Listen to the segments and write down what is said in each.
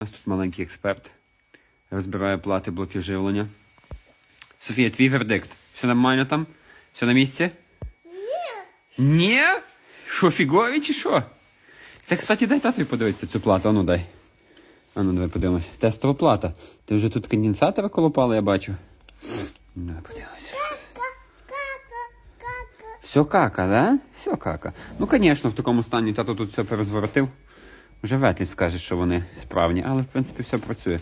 У нас тут маленький експерт. Розбирає плати блоків живлення. Софія, твій вердикт. Все нормально там? Все на місці? Ні. Ні? Що, фігові чи що? Це, кстати, дай татові подивитися цю плату. Ану дай. Ану, давай подивимось. Тестова плата. Ти вже тут конденсатори колопала, я бачу. Давай подивимось. Все кака, да? Все кака. Ну, звісно, в такому стані тато тут все перезворотив. Вже Ветліс скаже, що вони справні, але в принципі все працює.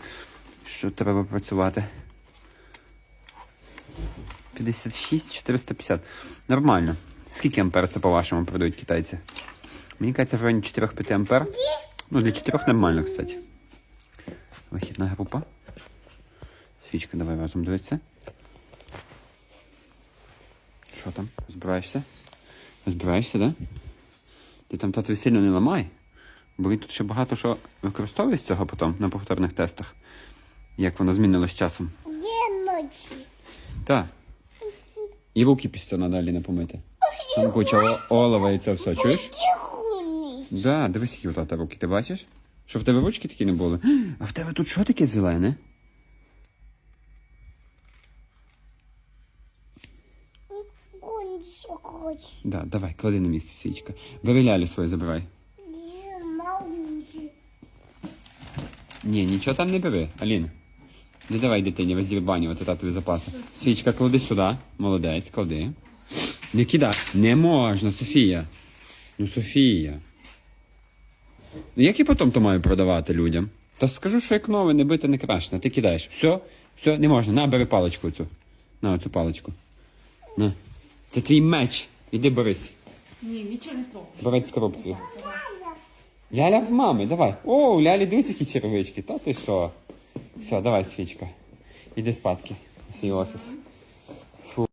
Що треба працювати? 56, 450. Нормально. Скільки ампер це, по-вашому, продають китайці? Мені кажеться, в районі 4-5 ампер. Ну, для 4 нормально, кстати. Вихідна група. Свічка, давай разом дивитися. Що там? Збираєшся? Збираєшся, да? Ти там татові сильно не ламай. Бо він тут ще багато що використовує з цього потім на повторних тестах. Як воно змінилось з часом. Ночі? Так. І руки після надалі не помити. Там куча олова і це все, чуєш? Да, дивись, які у тата руки, ти бачиш? Що в тебе ручки такі не були? А в тебе тут що таке зелене? Да, давай, клади на місце свічка. Бери лялю свою забирай. Де маленький. Ні, нічого там не бери, Аліна. Не давай дитині роздірбанювати татові запаси. Свічка, клади сюди. Молодець, клади. Не кидай. Не можна, Софія. Ну, Софія. Ну, як я потім то маю продавати людям? Та скажу, що як нове, не бити, не крашне. Ти кидаєш. Все, все, не можна. На, бери паличку цю. На оцю паличку. На. Це твій меч. Іди борись. Ні, нічого не трогай. Борець з корупцією. Ляля в мами, давай. О, у Лялі дивись, які черевички. Та ти що? Все, давай, свічка. Іди спадки. Свій офіс.